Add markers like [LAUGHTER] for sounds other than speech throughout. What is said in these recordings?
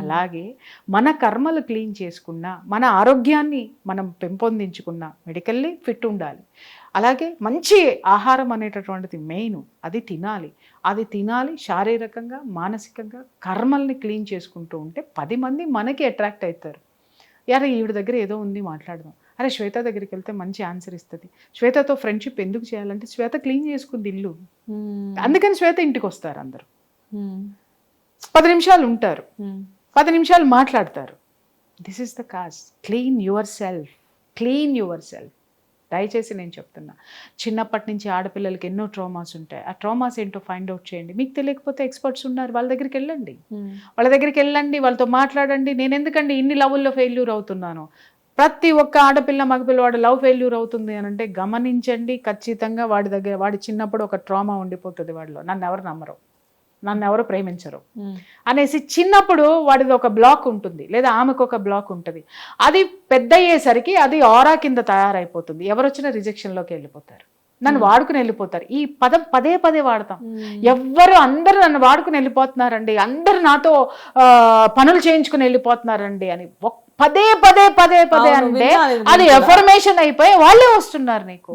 అలాగే మన కర్మలు క్లీన్ చేసుకున్న మన ఆరోగ్యాన్ని మనం పెంపొందించుకున్న మెడికల్లీ ఫిట్ ఉండాలి. అలాగే మంచి ఆహారం అనేటటువంటిది మెయిన్ అది తినాలి. అది తినాలి శారీరకంగా మానసికంగా కర్మల్ని క్లీన్ చేసుకుంటూ ఉంటే పది మంది మనకి అట్రాక్ట్ అవుతారు యారా ఈవిడ దగ్గర ఏదో ఉంది మాట్లాడదాం. అరే శ్వేత దగ్గరికి వెళ్తే మంచి ఆన్సర్ ఇస్తుంది. శ్వేతతో ఫ్రెండ్షిప్ ఎందుకు చేయాలంటే శ్వేత క్లీన్ చేసుకుంది ఇల్లు. అందుకని శ్వేత ఇంటికి వస్తారు అందరూ. పది నిమిషాలు ఉంటారు. పది నిమిషాలు మాట్లాడతారు. This is the cause clean yourself clean yourself దయచేసి నేను చెప్తున్నా. చిన్నప్పటి నుంచి ఆడపిల్లలకి ఎన్నో ట్రామాస్ ఉంటాయి. ఆ ట్రామాస్ ఏంటో ఫైండ్ అవుట్ చేయండి. మీకు తెలియకపోతే ఎక్స్పర్ట్స్ ఉన్నారు వాళ్ళ దగ్గరికి వెళ్ళండి. మ్మ్. వాళ్ళ దగ్గరికి వెళ్ళండి వాళ్ళతో మాట్లాడండి. నేను ఎందుకండి ఇన్ని లవ్ల్లో ఫెయిల్యూర్ అవుతున్నాను? ప్రతి ఒక్క ఆడపిల్ల మగపిల్లవాడు లవ్ ఫెయిల్యూర్ అవుతుంది అని అంటే గమనించండి. ఖచ్చితంగా వాడి దగ్గర వాడి చిన్నప్పుడు ఒక ట్రామా ఉండిపోతుంది వాడిలో. నన్ను ఎవరు నమ్మరు. నన్ను ఎవరు ప్రేమించరు. అనేసి చిన్నప్పుడు వాడిది ఒక బ్లాక్ ఉంటుంది. లేదా ఆమెకు ఒక బ్లాక్ ఉంటుంది. అది పెద్ద అయ్యేసరికి అది ఆరా కింద తయారైపోతుంది. ఎవరు వచ్చినా రిజెక్షన్లోకి వెళ్ళిపోతారు. నన్ను వాడుకుని వెళ్ళిపోతారు. ఈ పదం పదే పదే వాడతాం. ఎవ్వరు అందరూ నన్ను వాడుకుని వెళ్ళిపోతున్నారండి. అందరు నాతో పనులు చేయించుకుని వెళ్ళిపోతున్నారండి అని. పదే పదే పదే పదే అంటే అది. ఎఫర్మేషన్ అయిపోయి వాళ్ళే వస్తున్నారు నీకు.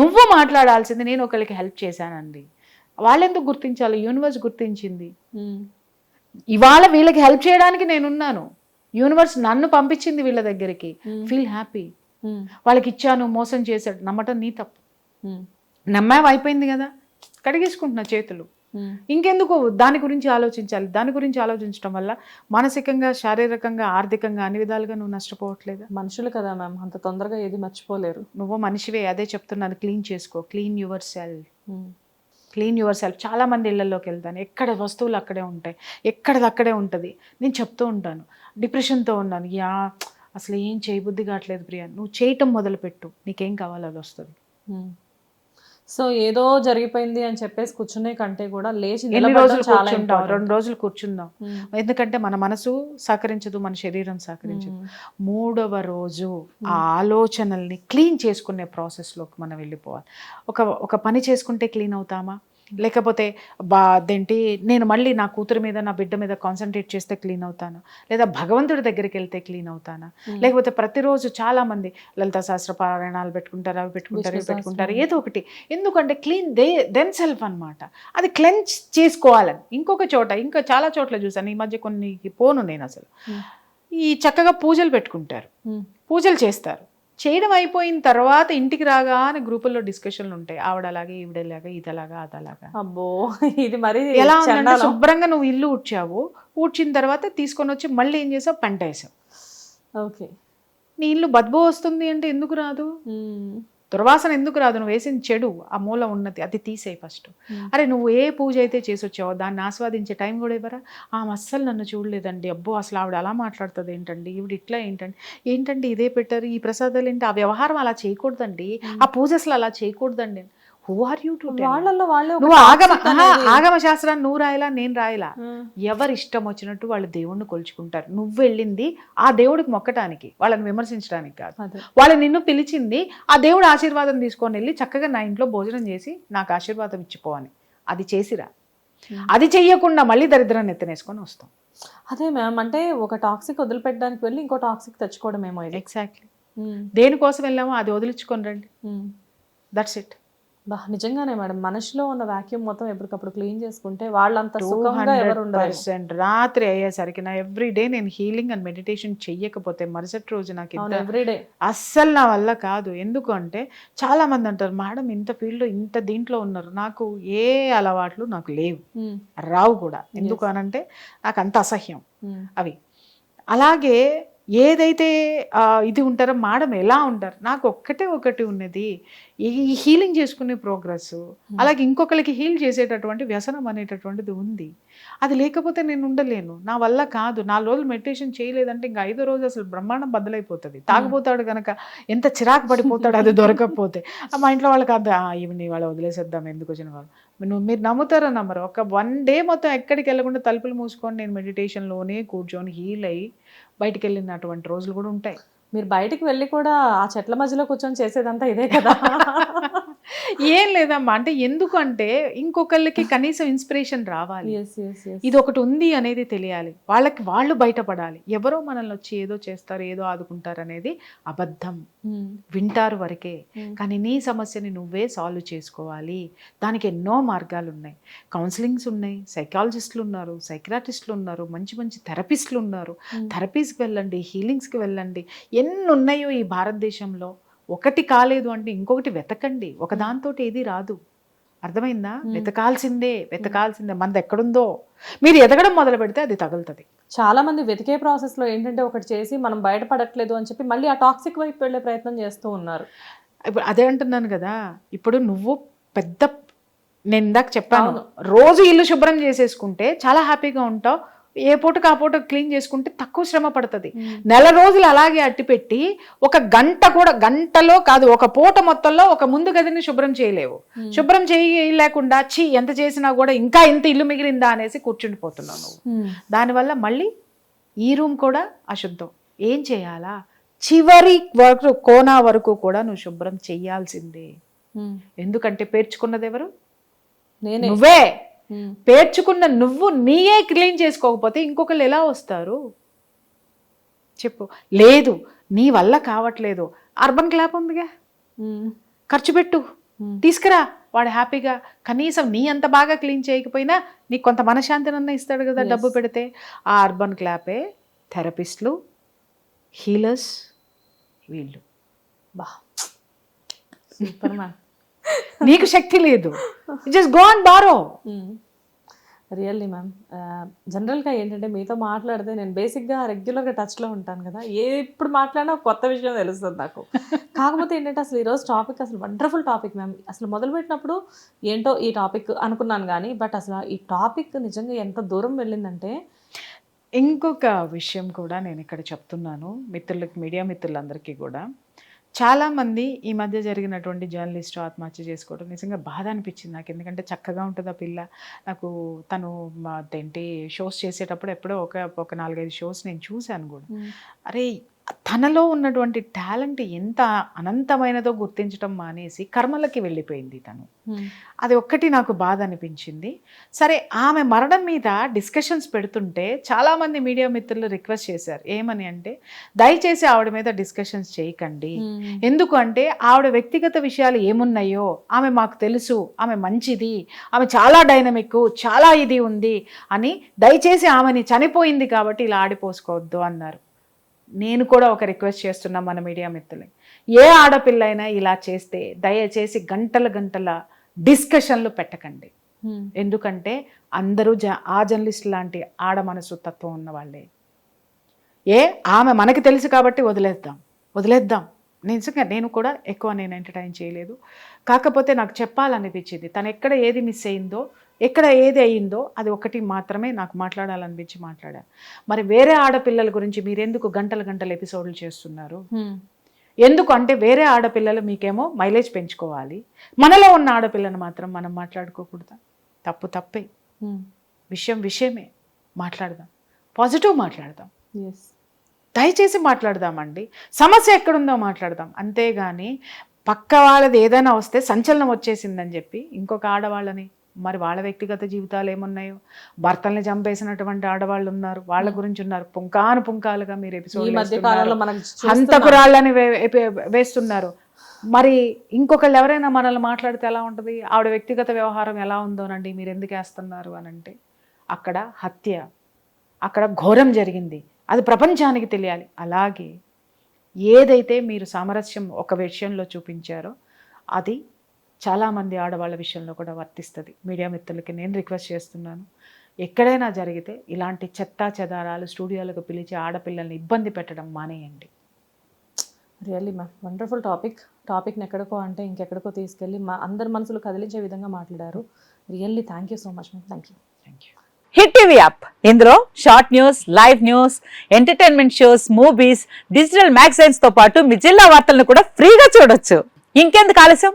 నువ్వు మాట్లాడాల్సింది నేను ఒకరికి హెల్ప్ చేశానండి. వాళ్ళెందుకు గుర్తించాలి? యూనివర్స్ గుర్తించింది. ఇవాళ వీళ్ళకి హెల్ప్ చేయడానికి నేనున్నాను. యూనివర్స్ నన్ను పంపించింది వీళ్ళ దగ్గరికి. Feel happy. వాళ్ళకి ఇచ్చాను మోసం చేశాడు. నమ్మటం నీ తప్పు. మ్మ్. నమ్మావు అయిపోయింది కదా? కడిగేసుకుంటున్నా చేతులు. ఇంకెందుకు దాని గురించి ఆలోచించాలి? దాని గురించి ఆలోచించడం వల్ల మానసికంగా శారీరకంగా ఆర్థికంగా అన్ని విధాలుగా నువ్వు నష్టపోవట్లేదా? మనుషులు కదా మ్యామ్. అంత తొందరగా ఏది మర్చిపోలేరు. నువ్వు మనిషివే. అదే చెప్తున్నాను. క్లీన్ చేసుకో. Clean yourself. Clean yourself. చాలా మంది ఇళ్ళలోకి వెళ్తాను. ఎక్కడ వస్తువులు అక్కడే ఉంటాయి. ఎక్కడది అక్కడే ఉంటుంది. నేను చెప్తూ ఉంటాను. డిప్రెషన్తో ఉన్నాను. యా అసలు ఏం చేయబుద్ధి కావట్లేదు ప్రియా. నువ్వు చేయటం మొదలుపెట్టు. నీకేం కావాలో అది వస్తుంది. సో ఏదో జరిగిపోయింది అని చెప్పేసి కూర్చునే కంటే కూడా లేచి ఎన్ని రోజులు కూర్చుంటాం. రెండు రోజులు కూర్చుందాం. ఎందుకంటే మన మనసు సహకరించదు మన శరీరం సహకరించదు. మూడవ రోజు ఆ ఆలోచనల్ని క్లీన్ చేసుకునే ప్రాసెస్లోకి మనం వెళ్ళిపోవాలి. ఒక ఒక పని చేసుకుంటే క్లీన్ అవుతామా? లేకపోతే బా అదేంటి నేను మళ్ళీ నా కూతురు మీద నా బిడ్డ మీద కాన్సన్ట్రేట్ చేస్తే క్లీన్ అవుతాను? లేదా భగవంతుడి దగ్గరికి వెళ్తే క్లీన్ అవుతానా. లేకపోతే ప్రతిరోజు చాలా మంది లలిత శాస్త్ర పారాయణాలు పెట్టుకుంటారు అవి పెట్టుకుంటారు ఇవి పెట్టుకుంటారు ఏదో ఒకటి. ఎందుకంటే క్లీన్ దే దెన్ సెల్ఫ్ అనమాట అది క్లెన్స్ చేసుకోవాలని. ఇంకొక చోట ఇంకా చాలా చోట్ల చూసాను ఈ మధ్య కొన్ని పోను నేను అసలు. ఈ చక్కగా పూజలు పెట్టుకుంటారు. పూజలు చేస్తారు. చేయడం అయిపోయిన తర్వాత ఇంటికి రాగానే గ్రూపుల్లో డిస్కషన్లు ఉంటాయి. ఆవిడ అలాగే ఈవిడలాగా ఇదలాగా అదలాగా అబ్బో ఇది మరి ఎలా ఉందంటే. శుభ్రంగా నువ్వు ఇల్లు ఊడ్చావు. ఊడ్చిన తర్వాత తీసుకొని వచ్చి మళ్ళీ ఏం చేసావు? పంట వేసావు ఓకే. నీ ఇల్లు బద్బు వస్తుంది అంటే ఎందుకు రాదు. దుర్వాసన ఎందుకు రాదు? నువ్వు వేసిన చెడు. ఆ మూల ఉన్నది. అది తీసేయి ఫస్ట్. అరే నువ్వు ఏ పూజ అయితే చేసి వచ్చావో దాన్ని ఆస్వాదించే టైం కూడా ఇవ్వరా? ఆమె అస్సలు నన్ను చూడలేదండి. అబ్బో అసలు ఆవిడ అలా మాట్లాడుతుంది ఏంటండి? ఈవిడ ఇట్లా ఏంటండి? ఏంటండి ఇదే పెట్టారు? ఈ ప్రసాదాలు ఏంటి? ఆ వ్యవహారం అలా చేయకూడదండి. ఆ పూజ అసలు అలా చేయకూడదండి. హూ ఆర్ యూ టు వాళ్ళల్లో వాళ్ళే ఒక నువ్వు ఆగమ ఆగమ శాస్త్రాన్ని నువ్వు రాయలా నేను రాయలా. ఎవరి ఇష్టం వచ్చినట్టు వాళ్ళు దేవుణ్ణి కొలుచుకుంటారు. నువ్వు వెళ్ళింది ఆ దేవుడికి మొక్కటానికి వాళ్ళని విమర్శించడానికి కాదు. వాళ్ళు నిన్ను పిలిచింది ఆ దేవుడు ఆశీర్వాదం తీసుకొని వెళ్ళి చక్కగా నా ఇంట్లో భోజనం చేసి నాకు ఆశీర్వాదం ఇచ్చిపో అని. అది చేసిరా. అది చెయ్యకుండా మళ్ళీ దరిద్రాన్ని ఎత్తనేసుకొని వస్తాం. అదే మ్యామ్ అంటే ఒక టాక్సిక్ వదిలిపెట్టడానికి వెళ్ళి ఇంకో టాక్సిక్ తెచ్చుకోవడమేమో ఇది. ఎగ్జాక్ట్లీ. దేనికోసం వెళ్ళామో అది వదిలించుకొని రండి. దట్స్ ఇట్ బా నిజంగానే మేడం. మనసులో ఉన్న వాక్యూమ్ మొత్తం ఎప్పటికప్పుడు క్లీన్ చేసుకుంటే వాళ్ళంత సుఖంగా ఎవరు ఉండరు పర్సెంట్ రాత్రి అయ్యేసరికి నా ఎవ్రీ డే నేను హీలింగ్ అండ్ మెడిటేషన్ చెయ్యకపోతే మరుసటి రోజు నాకు ఎవ్రీడే అస్సలు నా వల్ల కాదు. ఎందుకు అంటే చాలా మంది అంటారు మేడం ఇంత ఫీల్డ్లో ఇంత దీంట్లో ఉన్నారు. నాకు ఏ అలవాట్లు నాకు లేవు. రావు కూడా. ఎందుకు అనంటే నాకు అంత అసహ్యం అవి. అలాగే ఏదైతే ఇది ఉంటారో మేడం ఎలా ఉంటారు? నాకు ఒక్కటే ఒకటి ఉన్నది. ఈ హీలింగ్ చేసుకునే ప్రోగ్రెస్. అలాగే ఇంకొకరికి హీల్ చేసేటటువంటి వ్యసనం అనేటటువంటిది ఉంది. అది లేకపోతే నేను ఉండలేను. నా వల్ల కాదు. నాలుగు రోజులు మెడిటేషన్ చేయలేదంటే ఇంకా ఐదో రోజు అసలు బ్రహ్మాండం బద్దలైపోతుంది. తాగుపోతాడు కనుక ఎంత చిరాకు పడిపోతాడు అది దొరకకపోతే మా ఇంట్లో వాళ్ళకి అది ఈవిని వాళ్ళ వదిలేసేద్దాం ఎందుకు వచ్చిన వాళ్ళు? మీరు నమ్ముతారో నమ్మరు. ఒక వన్ డే మొత్తం ఎక్కడికి వెళ్ళకుండా తలుపులు మూసుకొని నేను మెడిటేషన్లోనే కూర్చొని హీల్ అయ్యి బయటికి వెళ్ళినటువంటి రోజులు కూడా ఉంటాయి. మీరు బయటికి వెళ్ళి కూడా ఆ చెట్ల మధ్యలో కూర్చొని చేసేదంతా ఇదే కదా? ఏం లేదమ్మా. అంటే ఎందుకు అంటే ఇంకొకళ్ళకి [LAUGHS] కనీసం ఇన్స్పిరేషన్ రావాలి. ఇది ఒకటి ఉంది అనేది తెలియాలి. వాళ్ళకి వాళ్ళు బయటపడాలి. ఎవరో మనల్ని వచ్చి ఏదో చేస్తారు ఏదో ఆదుకుంటారు అనేది అబద్ధం. వింటారు వరకే. కానీ నీ సమస్యని నువ్వే సాల్వ్ చేసుకోవాలి. దానికి ఎన్నో మార్గాలు ఉన్నాయి. కౌన్సిలింగ్స్ ఉన్నాయి సైకాలజిస్టులు ఉన్నారు సైక్రాటిస్టులు ఉన్నారు మంచి మంచి థెరపిస్టులు ఉన్నారు. థెరపీస్కి వెళ్ళండి హీలింగ్స్కి వెళ్ళండి. ఎన్ని ఉన్నాయో ఈ భారతదేశంలో. ఒకటి కాలేదు అంటే ఇంకొకటి వెతకండి. ఒక దాంతో ఏది రాదు. అర్థమైందా? వెతకాల్సిందే వెతకాల్సిందే. మనది ఎక్కడుందో మీరు ఎదగడం మొదలు పెడితే అది తగులుతుంది. చాలా మంది వెతికే ప్రాసెస్లో ఏంటంటే ఒకటి చేసి మనం బయటపడట్లేదు అని చెప్పి మళ్ళీ ఆ టాక్సిక్ వైపు వెళ్ళే ప్రయత్నం చేస్తూ ఉన్నారు. ఇప్పుడు అదే అంటున్నాను కదా. ఇప్పుడు నువ్వు పెద్ద నేను ఇందాక చెప్పాను. రోజు ఇల్లు శుభ్రం చేసేసుకుంటే చాలా హ్యాపీగా ఉంటావు. ఏ పూటకు ఆ పూట క్లీన్ చేసుకుంటే తక్కువ శ్రమ పడుతుంది. నెల రోజులు అలాగే అట్టిపెట్టి ఒక గంట కూడా గంటలో కాదు ఒక పూట మొత్తంలో ఒక ముందు గదిని శుభ్రం చేయలేవు. శుభ్రం చేయలేకుండా ఛీ ఎంత చేసినా కూడా ఇంకా ఇంత ఇల్లు మిగిలిందా అనేసి కూర్చుండిపోతున్నావు నువ్వు. దానివల్ల మళ్ళీ ఈ రూమ్ కూడా అశుద్ధం. ఏం చేయాలా? చివరి వరకు కోనా వరకు కూడా నువ్వు శుభ్రం చెయ్యాల్సిందే ఎందుకంటే పేర్చుకున్నది ఎవరు? నేనే. నువ్వే. పేర్చుకున్న నువ్వు నీయే క్లీన్ చేసుకోకపోతే ఇంకొకరు ఎలా వస్తారు? చెప్పు. లేదు నీ వల్ల కావట్లేదు. అర్బన్ క్లాప్ ఉందిగా. ఖర్చు పెట్టు. తీసుకురా. వాడు హ్యాపీగా. కనీసం నీ అంత బాగా క్లీన్ చేయకపోయినా నీకు కొంత మనశ్శాంతినన్నా ఇస్తాడు కదా. డబ్బు పెడితే. ఆ అర్బన్ క్లాపే థెరపిస్టులు హీలర్స్ వీళ్ళు. బా. Super ma'am. నీకు శక్తి లేదు. Just go and borrow really ma'am జనరల్గా ఏంటంటే మీతో మాట్లాడితే నేను బేసిక్గా రెగ్యులర్గా టచ్లో ఉంటాను కదా. ఏ ఇప్పుడు మాట్లాడినా కొత్త విషయం తెలుస్తుంది నాకు. కాకపోతే ఏంటంటే అసలు ఈరోజు టాపిక్ అసలు వండర్ఫుల్ టాపిక్ మ్యామ్ అసలు మొదలుపెట్టినప్పుడు ఏంటో ఈ టాపిక్ అనుకున్నాను కానీ బట్ అసలు ఈ టాపిక్ నిజంగా ఎంత దూరం వెళ్ళిందంటే ఇంకొక విషయం కూడా నేను ఇక్కడ చెప్తున్నాను మిత్రులకి మీడియా మిత్రులందరికీ కూడా. చాలామంది ఈ మధ్య జరిగినటువంటి జర్నలిస్టు ఆత్మహత్య చేసుకోవడం నిజంగా బాధ అనిపించింది నాకు. ఎందుకంటే చక్కగా ఉంటుంది ఆ పిల్ల. నాకు తను మా ఏంటి షోస్ చేసేటప్పుడు ఎప్పుడో ఒక ఒక నాలుగైదు షోస్ నేను చూశాను కూడా. అరే తనలో ఉన్నటువంటి టాలెంట్ ఎంత అనంతమైనదో గుర్తించడం మానేసి కర్మలకి వెళ్ళిపోయింది తను. అది ఒక్కటి నాకు బాధ అనిపించింది. సరే ఆమె మరణం మీద డిస్కషన్స్ పెడుతుంటే చాలామంది మీడియా మిత్రులు రిక్వెస్ట్ చేశారు. ఏమని అంటే దయచేసి ఆవిడ మీద డిస్కషన్స్ చేయకండి. ఎందుకు అంటే ఆవిడ వ్యక్తిగత విషయాలు ఏమున్నాయో ఆమె మాకు తెలుసు ఆమె మంచిది ఆమె చాలా డైనమిక్ చాలా ఇది ఉంది అని దయచేసి ఆమెని చనిపోయింది కాబట్టి ఇలా ఆడిపోసుకోవద్దు అన్నారు. నేను కూడా ఒక రిక్వెస్ట్ చేస్తున్నా మన మీడియా మిత్రులకి. ఏ ఆడపిల్ల అయినా ఇలా చేస్తే దయచేసి గంటల గంటల డిస్కషన్లు పెట్టకండి. ఎందుకంటే అందరూ జ ఆ జర్నలిస్ట్ లాంటి ఆడ మనసు తత్వం ఉన్న వాళ్ళే. ఏ ఆమె మనకి తెలుసు కాబట్టి వదిలేద్దాం. వదిలేద్దాం. నిజంగా నేను కూడా ఎక్కువ నేను ఎంటర్టైన్ చేయలేదు. కాకపోతే నాకు చెప్పాలనిపించింది. తను ఎక్కడ ఏది మిస్ అయిందో ఎక్కడ ఏది అయిందో అది ఒకటి మాత్రమే నాకు మాట్లాడాలనిపించి మాట్లాడాను మరి వేరే ఆడపిల్లల గురించి మీరెందుకు గంటల గంటల ఎపిసోడ్లు చేస్తున్నారు? ఎందుకు అంటే వేరే ఆడపిల్లలు మీకేమో మైలేజ్ పెంచుకోవాలి. మనలో ఉన్న ఆడపిల్లను మాత్రం మనం మాట్లాడుకోకూడదా? తప్పు తప్పే. విషయం విషయమే. మాట్లాడదాం. పాజిటివ్ మాట్లాడదాం. దయచేసి మాట్లాడదామండి. సమస్య ఎక్కడుందో మాట్లాడదాం. అంతేగాని పక్క వాళ్ళది ఏదైనా వస్తే సంచలనం వచ్చేసిందని చెప్పి ఇంకొక ఆడవాళ్ళని మరి వాళ్ళ వ్యక్తిగత జీవితాలు ఏమున్నాయో? భర్తల్ని చంపేసినటువంటి ఆడవాళ్ళు ఉన్నారు. వాళ్ళ గురించి ఉన్నారు. పుంకాను పుంకాలుగా మీరు ఎపిసోడ్. హంతకురాళ్ళని వేస్తున్నారు. మరి ఇంకొకళ్ళు ఎవరైనా మనల్ని మాట్లాడితే ఎలా ఉంటుంది? ఆవిడ వ్యక్తిగత వ్యవహారం ఎలా ఉందోనండి మీరు ఎందుకు వేస్తున్నారు అని అంటే అక్కడ హత్య అక్కడ ఘోరం జరిగింది. అది ప్రపంచానికి తెలియాలి. అలాగే ఏదైతే మీరు సామరస్యం ఒక విషయంలో చూపించారో అది చాలామంది ఆడవాళ్ళ విషయంలో కూడా వర్తిస్తుంది. మీడియా మిత్రులకి నేను రిక్వెస్ట్ చేస్తున్నాను. ఎక్కడైనా జరిగితే ఇలాంటి చెత్తా చెదారాలు స్టూడియోలకు పిలిచి ఆడపిల్లల్ని ఇబ్బంది పెట్టడం మానేయండి. రియల్లీ మ్యామ్ వండర్ఫుల్ టాపిక్ టాపిక్ని ఎక్కడికో అంటే ఇంకెక్కడికో తీసుకెళ్ళి మా అందరి మనసులు కదిలించే విధంగా మాట్లాడారు. Really thank you so much ma'am thank you thank you hit TV app ఇందులో short news live news entertainment shows movies digital మ్యాగజైన్స్తో పాటు మీ జిల్లా వార్తలను కూడా ఫ్రీగా చూడొచ్చు. ఇంకెందుకు ఆలస్యం?